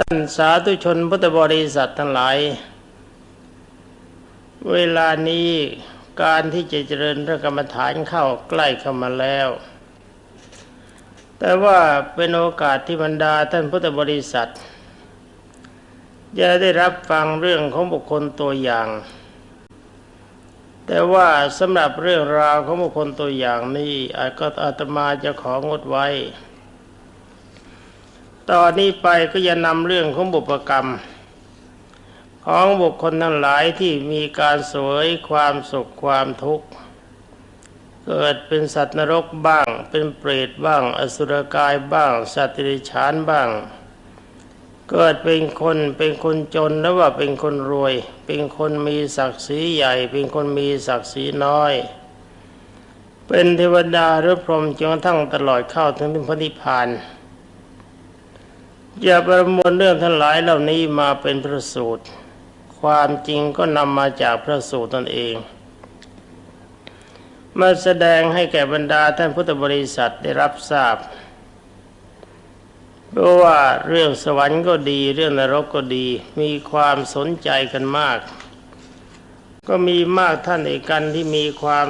ท่านสาธุชนพุทธบริษัททั้งหลาย เวลานี้การที่จะเจริญพระกรรมฐานเข้าใกล้เข้ามาแล้ว แต่ว่าเป็นโอกาสที่บรรดาท่านพุทธบริษัท จะได้รับฟังเรื่องของบุคคลตัวอย่าง แต่ว่าสำหรับเรื่องราวของบุคคลตัวอย่างนี้อาจก็อาตมาจะของดไว้ ตอนนี้ไปก็จะนำเรื่องของบุพกรรม ของบุคคลทั้งหลายที่มีการสวยความสุขความทุกข์ เกิดเป็นสัตว์นรกบ้าง เป็นเปรตบ้าง อสุรกายบ้าง สัตว์ติริชานบ้าง เกิดเป็นคนเป็นคนจนแล้วว่าเป็นคนรวย เป็นคนมีศักดิ์ศรีใหญ่ เป็นคนมีศักดิ์ศรีน้อย เป็นเทวดาหรือพรหมจนกระทั่งตลอดเข้าถึงพระนิพพาน อย่าประมวลเรื่องทั้งหลายเหล่านี้มาเป็นพระสูตร ความจริงก็นำมาจากพระสูตรตนเอง มาแสดงให้แก่บรรดาท่านพุทธบริษัทได้รับทราบเพราะว่าเรื่องสวรรค์ก็ดี เรื่องนรกก็ดี มีความสนใจกันมาก ก็มีมากท่านเอกันที่มีความ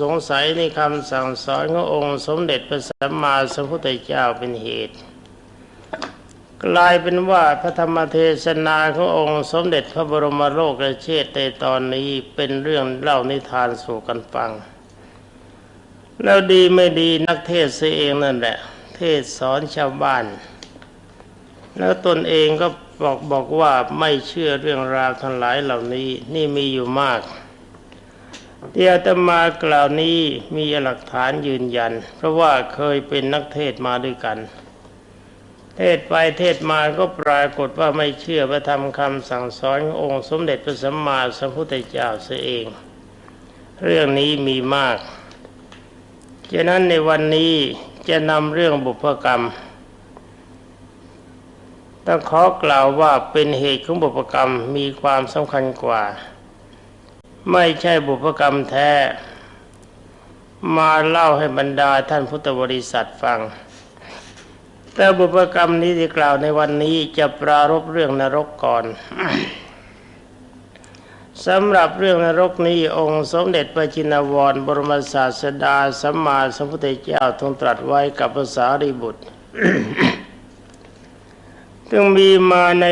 สงสัยในคำสั่งสอนขององค์สมเด็จพระสัมมาสัมพุทธเจ้าเป็นเหตุ กลายเป็นว่าพระธรรมเทศนาขององค์สมเด็จพระบรมโลกเชษในตอนนี้เป็นเรื่องเล่านิทานสู่กันฟัง แล้วดีไม่ดีนักเทศเสเองนั่นแหละ เทศสอนชาวบ้าน แล้วตนเองก็บอกบอกว่าไม่เชื่อเรื่องราวทั้งหลายเหล่านี้นี่มีอยู่มากที่อาตมากล่าวนี้มีหลักฐานยืนยัน เพราะว่าเคยเป็นนักเทศมาด้วยกัน เทศไปเทศมาก็ปรากฏว่าไม่เชื่อพระธรรมคำสั่งสอนขององค์สมเด็จพระสัมมาสัมพุทธเจ้าเสียเอง เรื่องนี้มีมากฉะนั้นในวันนี้จะนำเรื่องบุพกรรมต้องขอกล่าวว่าเป็นเหตุของบุพกรรมมีความสำคัญกว่า ไม่ใช่บุพกรรมแท้ มาเล่าให้บรรดาท่านพุทธบริษัทฟัง แต่บุพกรรมนี้ที่กล่าวในวันนี้จะปรารบเรื่องนรกก่อนสำหรับเรื่องนรกนี้องค์สมเด็จพระจินวร บรมศาสดาสัมมาสัมพุทธเจ้าทรงตรัสไว้กับภาษาริบุตรจึงมีมาใน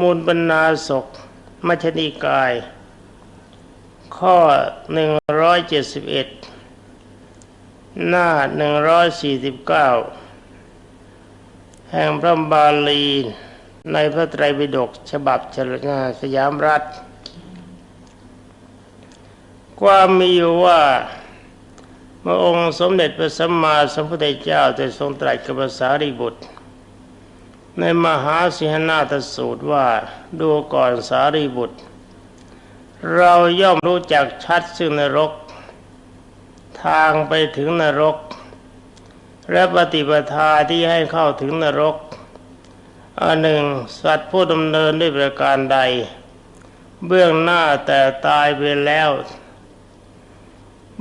มูลบรรณาศกมัชนิกาย ข้อ 171 หน้า 149 แห่งพระบาลีในพระไตรปิฎกฉบับฉลาสยามรัฐ ความมีอยู่ว่าเมื่อองค์สมเด็จพระสัมมาสัมพุทธเจ้าได้ทรงตรัสกับภาษาริบุตร ในมหาสิหนาทสูตรว่าดูก่อนสารีบุตร เราย่อมรู้จักชัดซึ่งนรก ทางไปถึงนรก และปฏิปทาที่ให้เข้าถึงนรกอันหนึ่ง สัตว์ผู้ดำเนินด้วยประการใด เบื้องหน้าแต่ตายไปแล้ว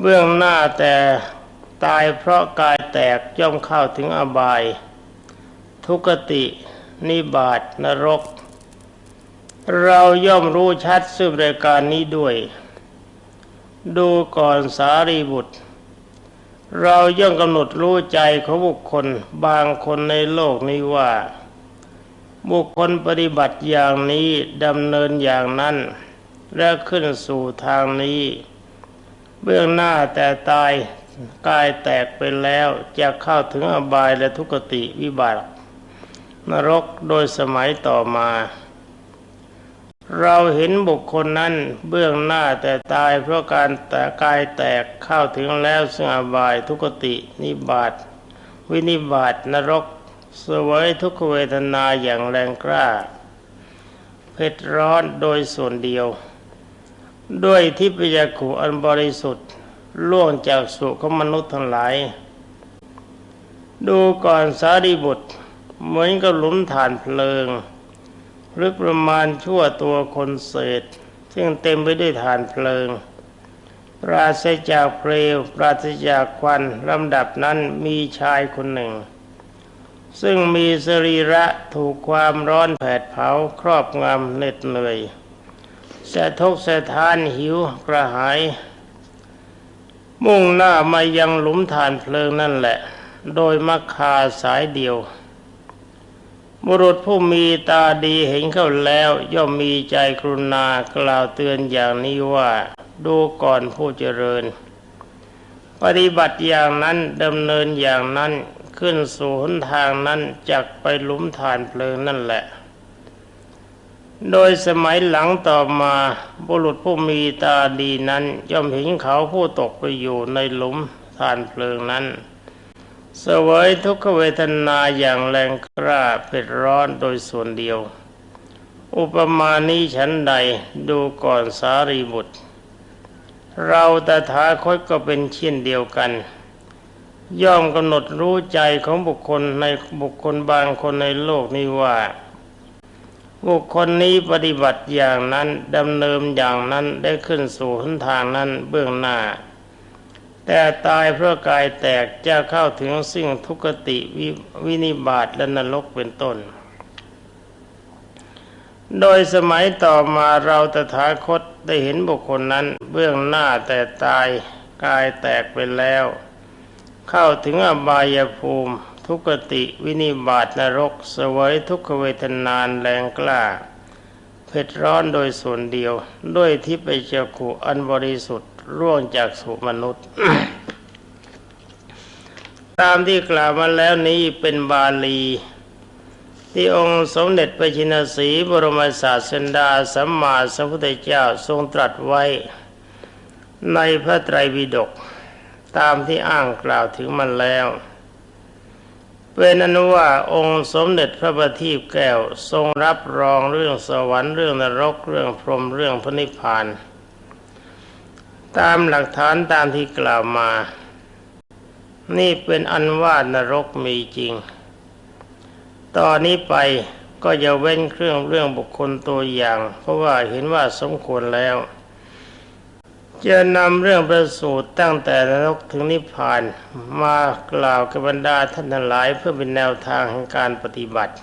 เบื้องหน้าแต่ตายเพราะกายแตกย่อมเข้าถึงอบาย ทุกตินิบาตนรก เราย่อมรู้ชัดซึ่งรายการนี้ด้วย ดูก่อนสารีบุตร เราย่อมกำหนดรู้ใจของบุคคลบางคนในโลกนี้ว่า บุคคลปฏิบัติอย่างนี้ดำเนินอย่างนั้น และขึ้นสู่ทางนี้ เบื้องหน้าแต่ตายกายแตกไปแล้วจะเข้าถึงอบายและทุกติวิบัตินรกโดยสมัยต่อมา เราเห็นบุคคลนั้นเบื้องหน้าแต่ตายเพราะการแต่กายแตกเข้าถึงแล้วซึ่งบายทุกตินิบาตวินิบาตนรกสวยทุกเวทนาอย่างแรงกล้า เผ็ดร้อนโดยส่วนเดียว ด้วยทิพยาขุอันบริสุทธิ์ล่วงจากสุขมนุษย์ทั้งหลาย ดูก่อนสารีบุตรเหมือนกับหลุมฐานเพลิง ลึกประมาณชั่วตัวคนเศษ ซึ่งเต็มไปด้วยฐานเพลิง ปราศจากเปลวปราศจากควันลำดับนั้นมีชายคนหนึ่ง ซึ่งมีสรีระถูกความร้อนแผดเผาครอบงำเหน็ดเหนื่อยสะทกสะทานหิวกระหาย มุ่งหน้ามายังหลุมฐานเพลิงนั่นแหละ โดยมักคาสายเดียว บุรุษผู้มีตาดีเห็นเข้าแล้ว ย่อมมีใจกรุณากล่าวเตือนอย่างนี้ว่าดูก่อนผู้เจริญ ปฏิบัติอย่างนั้นดำเนินอย่างนั้นขึ้นสู่หนทางนั้นจากไปหลุมฐานเพลิงนั่นแหละ โดยสมัยหลังต่อมาบุรุษผู้มีตาดีนั้นย่อมเห็นเขาผู้ตกไปอยู่ในหลุมฐานเพลิงนั้น สวยทุกขเวทนาอย่างแรงกล้าเผ็ดร้อนโดยส่วนเดียว อุปมานี้ฉันใดดูก่อนสารีบุตร เราตถาคตก็เป็นเช่นเดียวกัน ย่อมกำหนดรู้ใจของบุคคลในบุคคลบางคนในโลกนี้ว่า บุคคลนี้ปฏิบัติอย่างนั้นดำเนินอย่างนั้นได้ขึ้นสู่หนทางนั้นเบื้องหน้า แต่ตายเพราะกายแตกจะเข้าถึงสิ่งทุกขติววินิบาตและนรกเป็นต้น โดยสมัยต่อมาเราตถาคตได้เห็นบุคคลนั้นเบื้องหน้าแต่ตายกายแตกไปแล้ว เข้าถึงอบายภูมิ ทุกติวินิบาตนรกเสวยทุกขเวทนานแรงกล้าเผ็ดร้อนโดยส่วนเดียวด้วยที่ไปเจกุอันบริสุทธิ์ ร่วงจากสุมนุษย์ ตามที่กล่าวมาแล้วนี้เป็นบาลี ที่องค์สมเด็จพระชินสีบรมศาสดาสัมมาสัมพุทธเจ้าทรงตรัสไว้ในพระไตรปิฎกตามที่อ้างกล่าวถึงมันแล้วเป็นอนุว่าองค์สมเด็จพระบัณฑิตแก้วทรงรับรองเรื่องสวรรค์เรื่องนรกเรื่องพรหมเรื่องพระนิพพาน ตามหลักฐานตามที่กล่าวมา นี่เป็นอันว่านรกมีจริง ตอนนี้ไปก็จะเว้นเครื่องเรื่องบุคคลตัวอย่าง เพราะว่าเห็นว่าสมควรแล้ว จะนำเรื่องประสูตรตั้งแต่นรกถึงนิพพานมากล่าวกับบรรดาท่านทั้งหลายเพื่อเป็นแนวทางแห่งการปฏิบัติ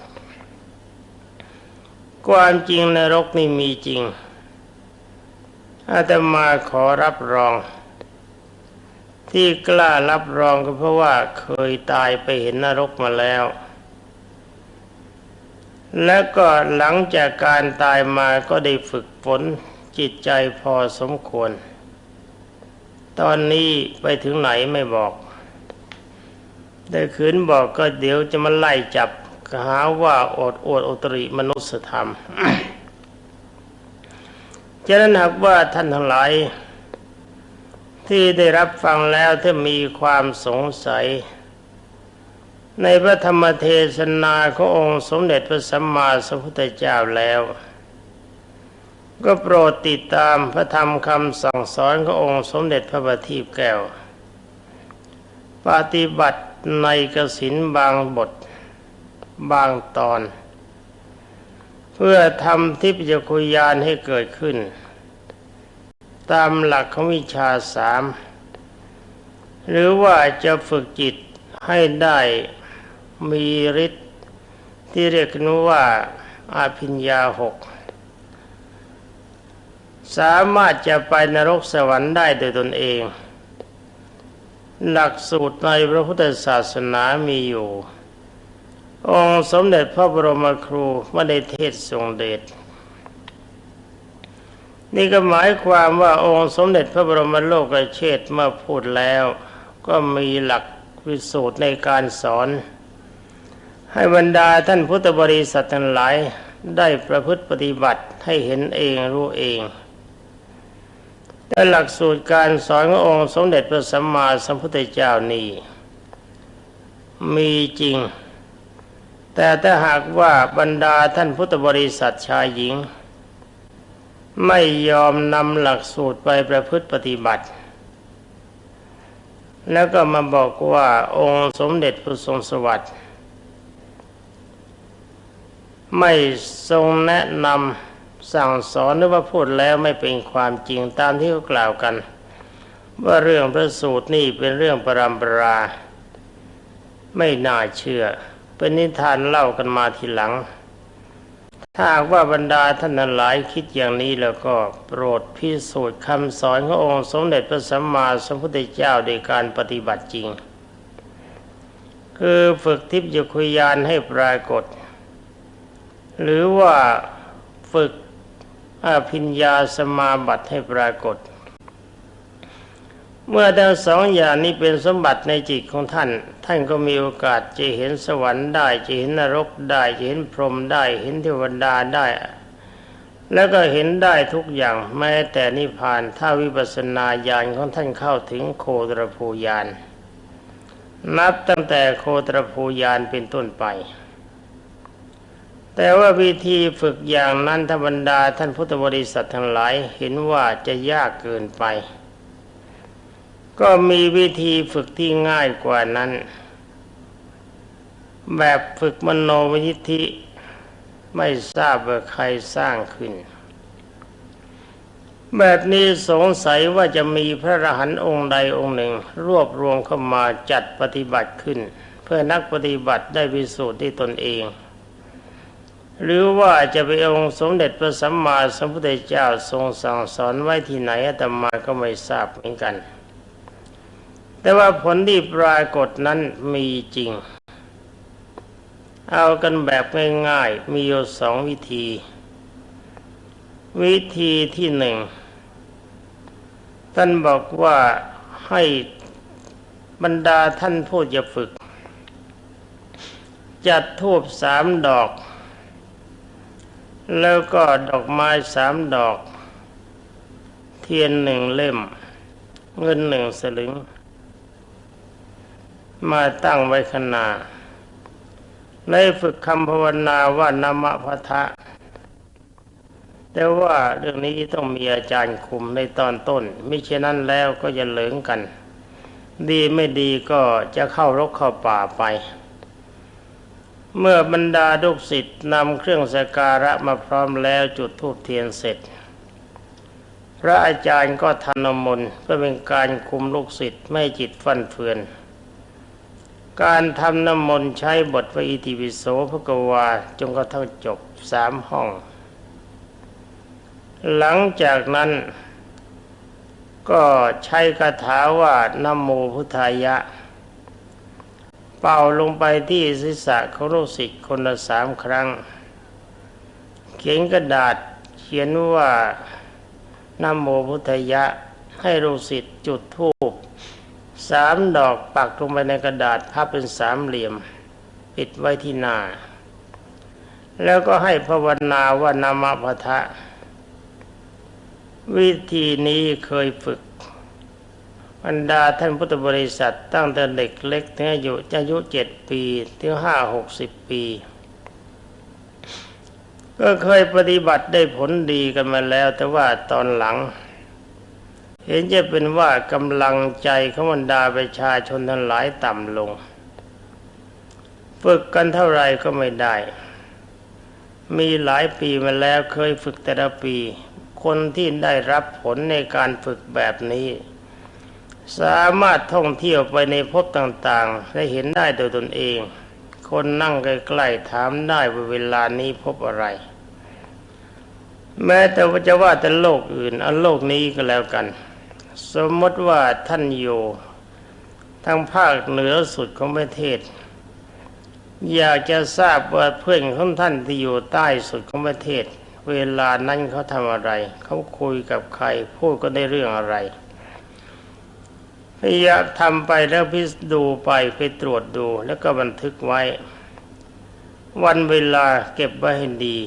ความจริงนรกนี่มีจริง อาตมาขอรับรอง ที่กล้ารับรองก็เพราะว่าเคยตายไปเห็นนรกมาแล้ว และก็หลังจากการตายมาก็ได้ฝึกฝนจิตใจพอสมควร ตอนนี้ไปถึงไหนไม่บอก ได้ขืนบอกก็เดี๋ยวจะมาไล่จับหาว่าอดอวดอุตริมนุสธรรม ฉะนั้นหากว่าท่านทั้งหลาย ที่ได้รับฟังแล้วถ้ามีความสงสัย ในพระธรรมเทศนาขององค์สมเด็จพระสัมมาสัมพุทธเจ้าแล้ว ก็โปรดติดตามพระธรรมคำสั่งสอนขององค์สมเด็จพระบัณฑิตแก้ว ปฏิบัติในกสินบางบทบางตอน เพื่อทำทิพยคุยานให้เกิดขึ้น ตามหลักของวิชาสามหรือว่าจะฝึกจิตให้ได้มีฤทธิ์ที่เรียกนว่าอาภิญญาหก สามารถจะไปนรกสวรรค์ได้โดยตนเอง หลักสูตรในพระพุทธศาสนามีอยู่ องค์สมเด็จพระบรมครูไม่ได้เทศทรงเดชนี่ก็หมายความว่าองค์สมเด็จพระบรมโลกเชษเมื่อพูดแล้ว ก็มีหลักวิสูตรในการสอน ให้บรรดาท่านพุทธบริษัททั้งหลายได้ประพฤติปฏิบัติให้เห็นเองรู้เองแต่หลักสูตรการสอนขององค์สมเด็จพระสัมมาสัมพุทธเจ้านี้มีจริง แต่ถ้าหากว่าบรรดาท่านพุทธบริษัทชายหญิง ไม่ยอมนำหลักสูตรไปประพฤติปฏิบัติ แล้วก็มาบอกว่าองค์สมเด็จพระทรงสวัสดิ์ไม่ทรงแนะนำสั่งสอนหรือว่าพูดแล้วไม่เป็นความจริงตามที่เขากล่าวกัน ว่าเรื่องพระสูตรนี่เป็นเรื่องปรำปรา ไม่น่าเชื่อ เป็นนิทานเล่ากันมาทีหลัง ถ้าหากว่าบรรดาท่านหลายคิดอย่างนี้แล้วก็โปรดพิสูจน์คำสอนขององค์สมเด็จพระสัมมาสัมพุทธเจ้าโดยการปฏิบัติจริง คือฝึกทิพยคุยานให้ปรากฏ หรือว่าฝึกอภิญญาสมาบัติให้ปรากฏ เมื่อทั้งสองอย่างนี้เป็นสมบัติในจิตของท่าน ท่านก็มีโอกาสจะเห็นสวรรค์ได้จะเห็นนรกได้จะเห็นพรหมได้เห็นเทวดาได้ แล้วก็เห็นได้ทุกอย่างแม้แต่นิพพานถ้าวิปัสสนาญาณของท่านเข้าถึงโคตรภูญาณนับตั้งแต่โคตรภูญาณเป็นต้นไป แต่ว่าวิธีฝึกอย่างนั้นธรรมดาท่านพุทธบริษัททั้งหลายเห็นว่าจะยากเกินไป ก็มีวิธีฝึกที่ง่ายกว่านั้น แบบฝึกมโนวิธิไม่ทราบว่าใครสร้างขึ้น แบบนี้สงสัยว่าจะมีพระรหันต์องค์ใดองค์หนึ่ง รวบรวมเข้ามาจัดปฏิบัติขึ้น เพื่อนักปฏิบัติได้พิสูจน์ที่ตนเอง หรือว่าจะไปองค์สมเด็จพระสัมมาสัมพุทธเจ้าทรงสั่งสอนไว้ที่ไหนอาตมาก็ไม่ทราบเหมือนกัน แต่ว่าผลที่ปรากฏนั้นมีจริง เอากันแบบง่ายๆ มีอยู่สองวิธี วิธีที่หนึ่งท่านบอกว่าให้บรรดาท่านผู้จะฝึก จัดทูบสามดอก แล้วก็ดอกไม้สามดอก เทียนหนึ่งเล่ม เงินหนึ่งสลึง มาตั้งไว้ขางหนาในฝึกคำภาวนาว่านามะพะทะ แต่ว่าเรื่องนี้ต้องมีอาจารย์คุมในตอนต้น มิเช่นนั้นแล้วก็จะเหลิงกัน ดีไม่ดีก็จะเข้ารกเข้าป่าไป เมื่อบรรดาลูกศิษย์นำเครื่องสการะมาพร้อมแล้วจุดธูปเทียนเสร็จ พระอาจารย์ก็ทานมนต์เพื่อเป็นการคุมลูกศิษย์ไม่จิตฟั่นเฟือน การทำน้ำมนต์ใช้บทวอิติวิโสพระกวาจนกระทั่งจบสามห้อง หลังจากนั้น ก็ใช้คาถาว่านโมพุทธายะ เป่าลงไปที่ศีรษะของลูกศิษย์คนละสามครั้ง เขียนกระดาษเขียนว่านโมพุทธายะให้ลูกศิษย์จุดธูป สามดอกปักลงไปในกระดาษพับเป็นสามเหลี่ยม ปิดไว้ที่หน้า แล้วก็ให้ภาวนาว่านามพทะ วิธีนี้เคยฝึกบรรดาท่านพุทธบริษัทตั้งแต่เด็กเล็กถึงอายุอายุเจ็ดปีถึงห้าหกสิบปี ก็เคยปฏิบัติได้ผลดีกันมาแล้ว แต่ว่าตอนหลัง เห็นจะเป็นว่ากำลังใจของบรรดาประชาชนทั้งหลายต่ำลง ฝึกกันเท่าไรก็ไม่ได้ มีหลายปีมาแล้วเคยฝึกแต่ละปี คนที่ได้รับผลในการฝึกแบบนี้ สามารถท่องเที่ยวไปในภพต่างๆ และเห็นได้โดยตนเอง คนนั่งใกล้ๆถามได้ว่าเวลานี้พบอะไรแม้แต่ว่าจะว่าแต่โลกอื่นเอาโลกนี้ก็แล้วกัน สมมติว่าท่านอยู่ทางภาคเหนือสุดของประเทศ อยากจะทราบว่าเพื่อนของท่านที่อยู่ใต้สุดของประเทศ เวลานั้นเขาทำอะไร เขาคุยกับใครพูดก็ได้เรื่องอะไรพยายามทำไปแล้วพิสดูไปไปตรวจดูแล้วก็บันทึกไว้ วันเวลาเก็บไว้ให้ดี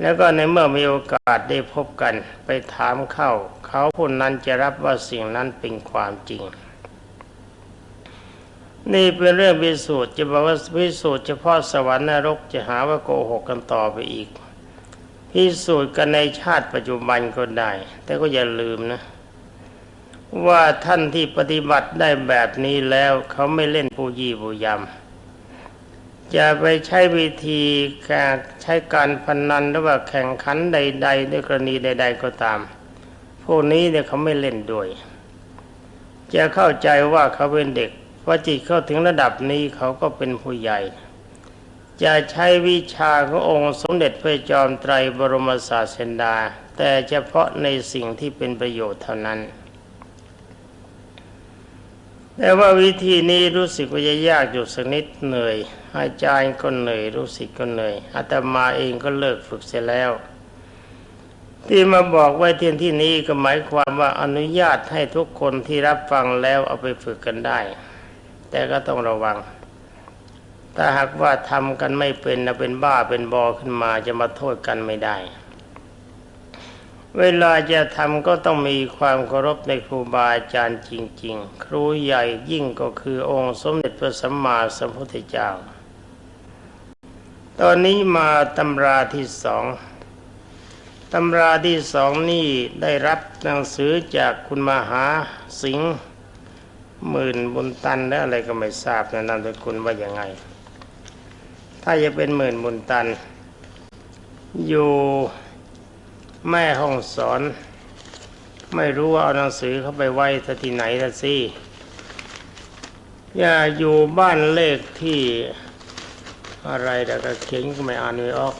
แล้วก็ในเมื่อมีโอกาสได้พบกันไปถามเข้า เขาผู้นั้นจะรับว่าสิ่งนั้นเป็นความจริง นี่เป็นเรื่องพิสูจน์จะบอกว่าพิสูจน์เฉพาะสวรรค์นรกจะหาว่าโกหกกันต่อไปอีก พิสูจน์กันในชาติปัจจุบันก็ได้ แต่ก็อย่าลืมนะว่าท่านที่ปฏิบัติได้แบบนี้แล้วเขาไม่เล่นปูยี่ปูยำ จะไปใช้วิธีการใช้การพนนันหรือว่าแข่งขันใด ๆ ด้วยกรณีใด ๆ ก็ตาม พวกนี้เนี่ยเขาไม่เล่นด้วย จะเข้าใจว่าเขาเป็นเด็กพอจิตเข้าถึงระดับนี้เขาก็เป็นผู้ใหญ่ จะใช้วิชาขององค์สมเด็จพระจอมไตรบรมศาสดา แต่เฉพาะในสิ่งที่เป็นประโยชน์เท่านั้น แต่ว่าวิธีนี้รู้สึกว่าจะยากอยู่สักนิดเหนื่อย อาจารย์ก็เหนื่อยรู้สึกก็เหนื่อยอาตมาเองก็เลิกฝึกเสียแล้ว ที่มาบอกไว้ที่ที่นี้ก็หมายความว่าอนุญาตให้ทุกคนที่รับฟังแล้วเอาไปฝึกกันได้ แต่ก็ต้องระวัง ถ้าหากว่าทำกันไม่เป็นนะเป็นบ้าเป็นบอขึ้นมาจะมาโทษกันไม่ได้ เวลาจะทำก็ต้องมีความเคารพในครูบาอาจารย์จริง ๆ ครูใหญ่ยิ่งก็คือองค์สมเด็จพระสัมมาสัมพุทธเจ้า ตอนนี้มาตำราที่สองตำราที่สองนี่ได้รับหนังสือจากคุณมหาสิงห์หมื่นบุญตันและอะไรก็ไม่ทราบนะนามสกุลว่าอย่างไง ถ้าจะเป็นหมื่นบุญตัน อยู่แม่ห้องสอน ไม่รู้ว่าเอาหนังสือเข้าไปไว้ที่ไหนละสิอย่าอยู่บ้านเลขที่ อะไรแต่ก็เขียนก็ไม่อ่านไม่ออก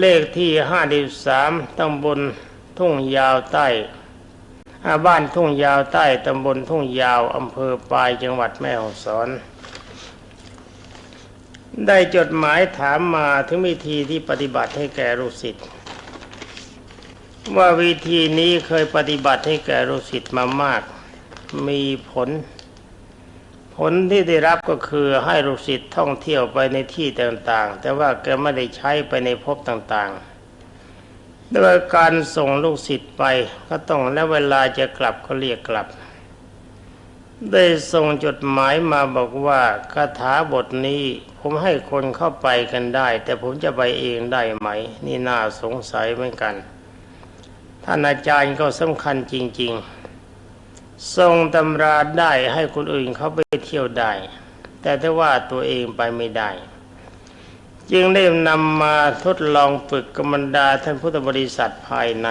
เลขที่ห้าสิบสามตำบลทุ่งยาวใต้อาบ้านทุ่งยาวใต้ตำบลทุ่งยาวอำเภอปลายจังหวัดแม่ฮ่องสอน ได้จดหมายถามมาถึงวิธีที่ปฏิบัติให้แก่ลูกศิษย์ว่าวิธีนี้เคยปฏิบัติให้แก่ลูกศิษย์มามาก มีผล ผลที่ได้รับก็คือให้ลูกศิษย์ท่องเที่ยวไปในที่ต่างๆ แต่ว่าแกไม่ได้ใช้ไปในภพต่างๆ โดยการส่งลูกศิษย์ไปก็ต้องและเวลาจะกลับก็เรียกกลับ ได้ส่งจดหมายมาบอกว่าคาถาบทนี้ผมให้คนเข้าไปกันได้ แต่ผมจะไปเองได้ไหม นี่น่าสงสัยเหมือนกัน ท่านอาจารย์ก็สำคัญจริง ๆ ทรงตำราได้ให้คนอื่นเขาไปเที่ยวได้ แต่ถ้าว่าตัวเองไปไม่ได้ จึงได้นำมาทดลองฝึกกบรรดาท่านพุทธบริษัทภายใน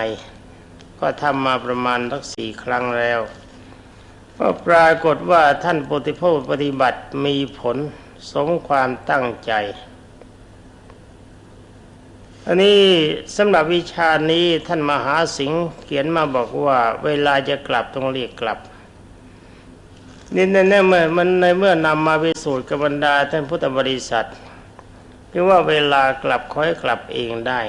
ก็ทำมาประมาณสักสี่ครั้งแล้วก็ปรากฏว่าท่านปฏิโภปฏิบัติมีผลสมความตั้งใจ อันนี้สำหรับวิชานี้ท่านมหาสิงห์เขียนมาบอกว่า เวลาจะกลับต้องเรียกกลับนี่ในเมื่อมันในเมื่อนำมาพิสูจน์กับบรรดาท่านพุทธบริษัทคือว่าเวลากลับค่อยกลับเองได้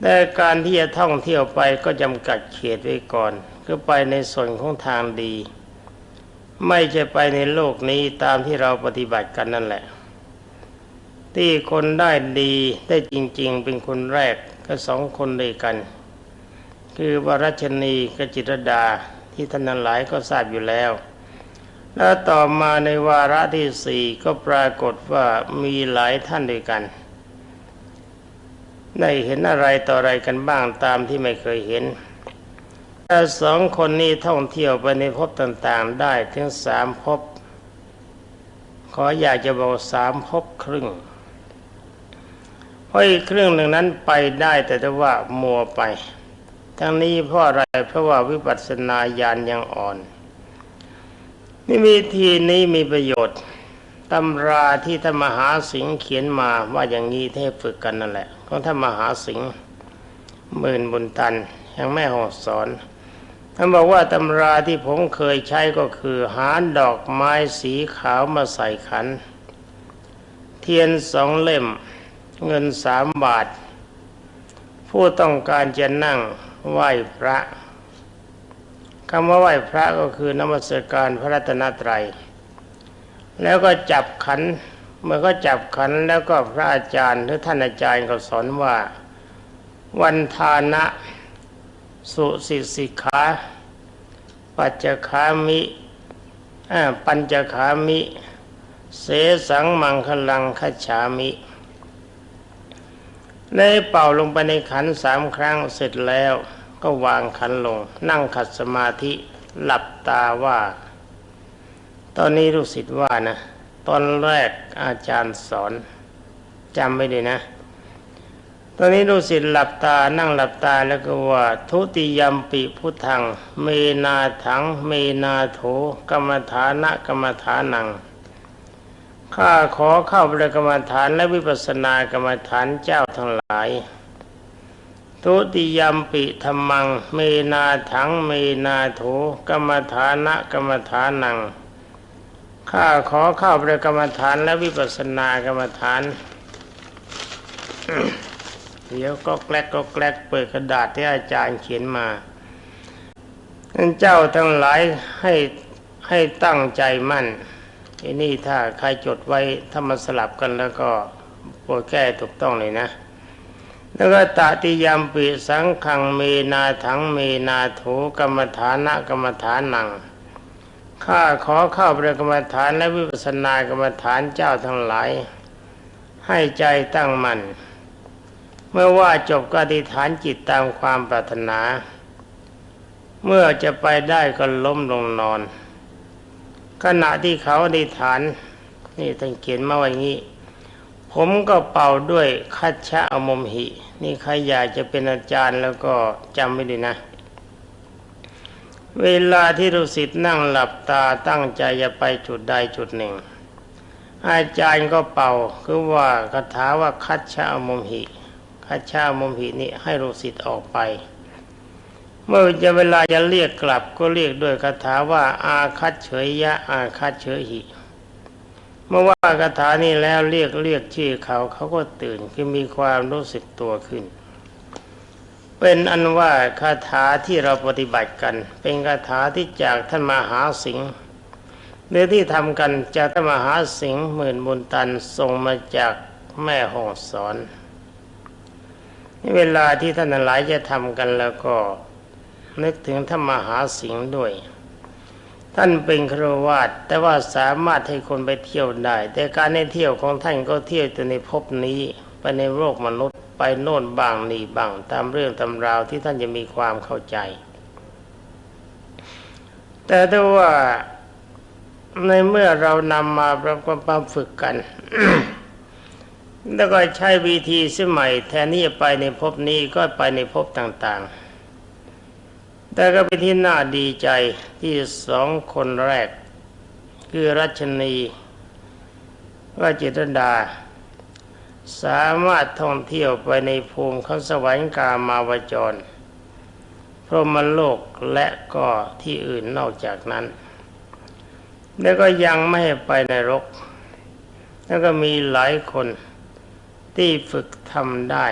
แต่การที่จะท่องเที่ยวไปก็จำกัดเขตไว้ก่อนคือไปในส่วนของทางดี ไม่จะไปในโลกนี้ตามที่เราปฏิบัติกันนั่นแหละ ที่คนได้ดีได้จริง ๆ เป็นคนแรกก็สองคนด้วยกัน คือวรัชนีกับจิตรดาที่ท่านหลายก็ทราบอยู่แล้ว แล้วต่อมาในวาระที่สี่ก็ปรากฏว่ามีหลายท่านด้วยกันได้เห็นอะไรต่ออะไรกันบ้างตามที่ไม่เคยเห็นถ้าสองคนนี้ท่องเที่ยวไปในภพต่างๆ ได้ถึงสามภพขออยากจะบอกสามภพครึ่ง เพราะอีกครึ่องหนึ่งนั้นไปได้แต่ถ้าว่ามัวไป ทั้งนี้เพราะอะไรเพราะว่าวิปัสสนาญาณยังอ่อนนี่วิธีนี้มีประโยชน์ตำราที่ท่านมหาสิงห์เขียนมาว่าอย่างนี้ให้ฝึกกันนั่นแหละของท่านมหาสิงห์หมื่นบุญตันแห่งแม่หอสอนท่านบอกว่าตำราที่ผมเคยใช้ก็คือ หาดอกไม้สีขาวมาใส่ขัน เทียนสองเล่ม เงินสามบาท ผู้ต้องการจะนั่งไหว้พระคำว่าไหว้พระก็คือนมัสการพระรัตนตรัย แล้วก็จับขันเมื่อก็จับขันแล้วก็พระอาจารย์หรือท่านอาจารย์ก็สอนว่า วันทานะสุสิสิขาปัจจคามิปัญจคามิ เสสังมังคลังคัจฉามิ ในเป่าลงไปในขันสามครั้งเสร็จแล้วก็วางขันลง นั่งขัดสมาธิหลับตาว่า ตอนนี้รู้สิทธิ์ว่านะ ตอนแรกอาจารย์สอนจำไม่ได้นะ ตอนนี้ลูกศิษย์หลับตานั่งหลับตาแล้วก็ว่า ทุติยมปิพุทธัง เมนาถัง เมนาโถกรรมฐานะกรรมฐานัง ข้าขอเข้าไปในกรรมฐานและวิปัสสนากรรมฐานเจ้าทั้งหลาย ทุติยมปิธรรมัง เมนาถังเมนาโถกรรมฐานะกรรมฐานัง ข้าขอเข้าไปในกรรมฐานและวิปัสสนากรรมฐาน เดี๋ยวก็แกลกก็แกลกเปิดกระดาษที่อาจารย์เขียนมาท่านเจ้าทั้งหลายให้ให้ตั้งใจมั่น อันนี้ถ้าใครจดไว้ถ้ามันสลับกันแล้วก็โปรดแก้ถูกต้องเลยนะ แล้วก็ตติยามปิสังขังเมนาถังเมนาโถกรรมฐานะกรรมฐานนังข้าขอเข้าประกรรมฐานและวิปัสสนากรรมฐานเจ้าทั้งหลาย ให้ใจตั้งมั่นเมื่อว่าจบก็อธิษฐานจิตตามความปรารถนา เมื่อจะไปได้ก็ล้มลงนอน ขณะที่เขาอธิษฐาน นี่ท่านเขียนมาไว้งี้ ผมก็เป่าด้วยคัจฉะอมมหิ นี่ใครอยากจะเป็นอาจารย์แล้วก็จำไว้ดีนะ เวลาที่ฤาษีนั่งหลับตาตั้งใจจะไปจุดใดจุดหนึ่ง อาจารย์ก็เป่าคือว่าคาถาว่าคัจฉะอมมหิคัจฉะอมมหินี่ให้ฤาษีออกไป เมื่อจะเวลาจะเรียกกลับก็เรียกด้วยคาถาว่า อาคัตเฉยยะ อาคัตเฉยหิ เมื่อว่าคาถานี้แล้วเรียกเรียกชื่อเขาเขาก็ตื่นคือมีความรู้สึกตัวขึ้น เป็นอันว่าคาถาที่เราปฏิบัติกัน เป็นคาถาที่จากท่านมหาสิงห์หรือที่ทำกันจากท่านมหาสิงห์หมื่นบุญตันส่งมาจากแม่ห้องสอนเวลาที่ท่านหลายจะทำกันแล้วก็ นึกถึงท่านมหาสิงห์ด้วย ท่านเป็นครวาสแต่ว่าสามารถให้คนไปเที่ยวได้ แต่การในเที่ยวของท่านก็เที่ยวแต่ในภพนี้ไปในโลกมนุษย์ไปโน่นบ้างนี่บ้างตามเรื่องตำราวที่ท่านจะมีความเข้าใจ แต่ถ้าว่าในเมื่อเรานำมาประกอบความฝึกกันแล้วก็ใช้วิธีสมัยแทนที่จะไปในภพนี้ก็ไปในภพต่างๆ แต่ก็เป็นที่น่าดีใจที่สองคนแรก คือรัชนีว่าจิตรดา สามารถท่องเที่ยวไปในภูมิของสวรรค์กามาวจร พรหมโลกและก็ที่อื่นนอกจากนั้น แล้วก็ยังไม่ให้ไปในรก แล้วก็มีหลายคนที่ฝึกทำได้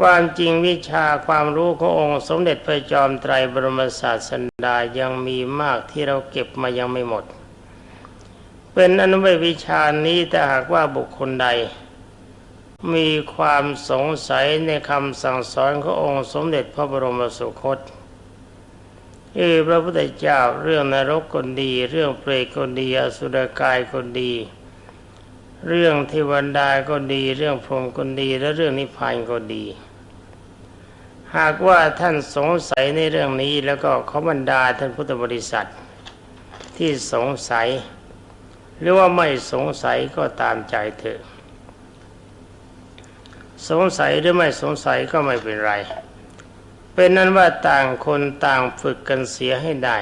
ความจริงวิชาความรู้ขององค์สมเด็จพระจอมไตรบรมศาสดายังมีมากที่เราเก็บมายังไม่หมด เป็นอนุวิชานี้แต่หากว่าบุคคลใด มีความสงสัยในคำสั่งสอนขององค์สมเด็จพระบรมสุคตเออพระพุทธเจ้าเรื่องนรกคนดี เรื่องเปรตคนดีอสุรกายคนดี เรื่องเทวดาก็ดี เรื่องพรหมก็ดี และเรื่องนิพพานก็ดี หากว่าท่านสงสัยในเรื่องนี้แล้วก็ขอบรรดาท่านพุทธบริษัท ที่สงสัย หรือว่าไม่สงสัยก็ตามใจเถอะ สงสัยหรือไม่สงสัยก็ไม่เป็นไร เป็นนั้นว่าต่างคนต่างฝึกกันเสียให้ได้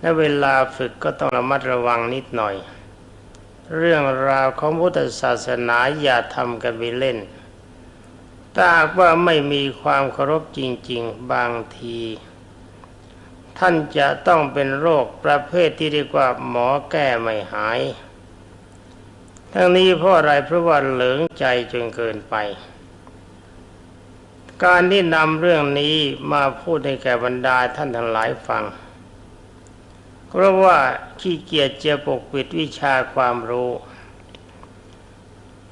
และเวลาฝึกก็ต้องระมัดระวังนิดหน่อย เรื่องราวของพุทธศาสนาอย่าทำกันไปเล่นถ้าหากว่าไม่มีความเคารพจริง ๆ บางที ท่านจะต้องเป็นโรคประเภทที่เรียกว่าหมอแก้ไม่หาย ทั้งนี้เพราะอะไรเพราะว่าเหลิงใจจนเกินไป การที่นำเรื่องนี้มาพูดให้แก่บรรดาท่านทั้งหลายฟัง เพราะว่าขี้เกียจจะปกปิดวิชาความรู้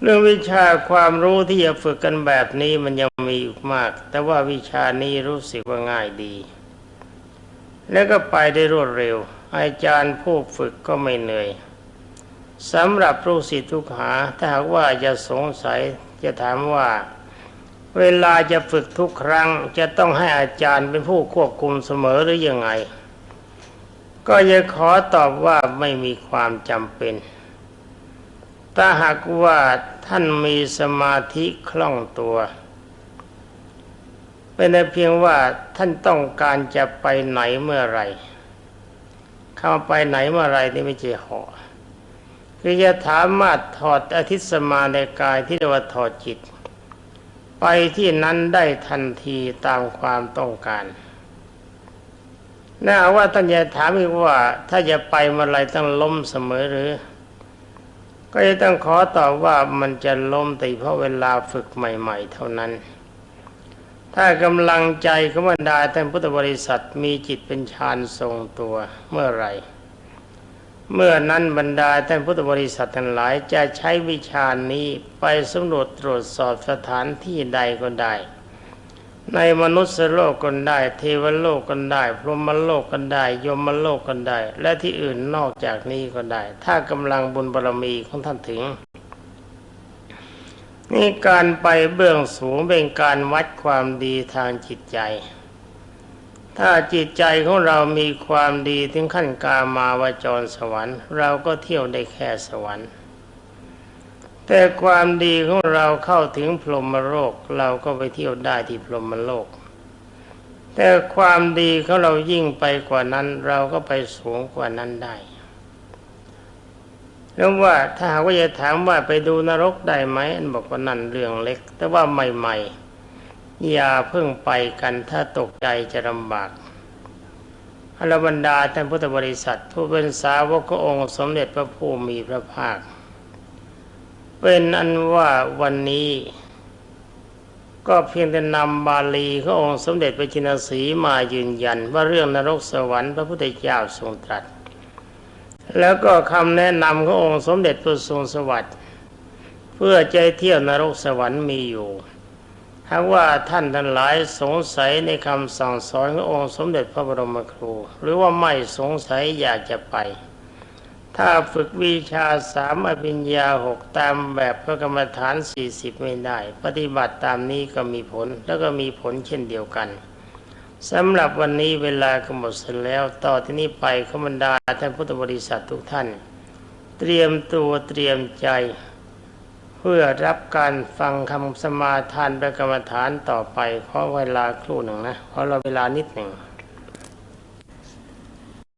เรื่องวิชาความรู้ที่จะฝึกกันแบบนี้มันยังมีอีกมาก แต่ว่าวิชานี้รู้สึกว่าง่ายดี แล้วก็ไปได้รวดเร็ว อาจารย์ผู้ฝึกก็ไม่เหนื่อยสำหรับลูกศิษย์ทุกหา ถ้าหากว่าจะสงสัยจะถามว่า เวลาจะฝึกทุกครั้ง จะต้องให้อาจารย์เป็นผู้ควบคุมเสมอหรือยังไง ก็จะขอตอบว่าไม่มีความจำเป็น ถ้าหากว่าท่านมีสมาธิคล่องตัว เป็นเพียงว่าท่านต้องการจะไปไหนเมื่อไรเข้าไปไหนเมื่อไรนี่ไม่ใช่หอคือจะสามารถถอดอธิสมาในกายที่เรียกว่าถอดจิต ไปที่นั้นได้ทันทีตามความต้องการ น่าว่าท่านจะถามอีกว่า ถ้าจะไปเมื่อไรต้องล้มเสมอหรือ ก็จะต้องขอตอบว่ามันจะล้มแต่เพราะเวลาฝึกใหม่ ๆ เท่านั้น ถ้ากำลังใจของบรรดาท่านพุทธบริษัทมีจิตเป็นฌานทรงตัวเมื่อไหรเมื่อนั้นบรรดาท่านพุทธบริษัททั้งหลายจะใช้วิชานี้ไปสำรวจตรวจสอบสถานที่ใดก็ได้ ในมนุษย์โลกก็ได้ เทวโลกก็ได้ พรหมโลกก็ได้ ยมโลกก็ได้ และที่อื่นนอกจากนี้ก็ได้ ถ้ากำลังบุญบารมีของท่านถึง นี่การไปเบื้องสูงเป็นการวัดความดีทางจิตใจ ถ้าจิตใจของเรามีความดีถึงขั้นกามาวจรสวรรค์ เราก็เที่ยวได้แค่สวรรค์ แต่ความดีของเราเข้าถึงพรหมโลกเราก็ไปเที่ยวได้ที่พรหมโลก แต่ความดีของเรายิ่งไปกว่านั้น เราก็ไปสูงกว่านั้นได้แล้วว่าถ้าหากว่าจะถามว่าไปดูนรกได้ไหมอันบอกว่านั่นเรื่องเล็ก แต่ว่าใหม่ ๆ อย่าเพิ่งไปกันถ้าตกใจจะลำบากอรบรรดาท่านพุทธบริษัท ผู้เป็นสาวกขององค์สมเด็จพระผู้มีพระภาค เป็นอันว่าวันนี้ก็เพียงแต่นำบาลีขององค์สมเด็จพระจินสีมายืนยัน ว่าเรื่องนรกสวรรค์พระพุทธเจ้าทรงตรัส แล้วก็คำแนะนำขององค์สมเด็จพระทรงสวัสดิ์เพื่อใจเที่ยวนรกสวรรค์มีอยู่หากว่าท่านทั้งหลายสงสัยในคำสั่งสอนขององค์สมเด็จพระบรมครู หรือว่าไม่สงสัยอยากจะไป ถ้าฝึกวิชาสามอภิญญาหกตามแบบพระกรรมฐานสี่สิบไม่ได้ ปฏิบัติตามนี้ก็มีผลแล้วก็มีผลเช่นเดียวกันสำหรับวันนี้เวลาก็หมดเสร็จแล้วต่อที่นี้ไปขบรรดาท่านพุทธบริษัททุกท่าน เตรียมตัวเตรียมใจ เพื่อรับการฟังคำสมาทานประกรรมฐานต่อไปขอเวลาครู่หนึ่งนะขอเราเวลานิดหนึ่ง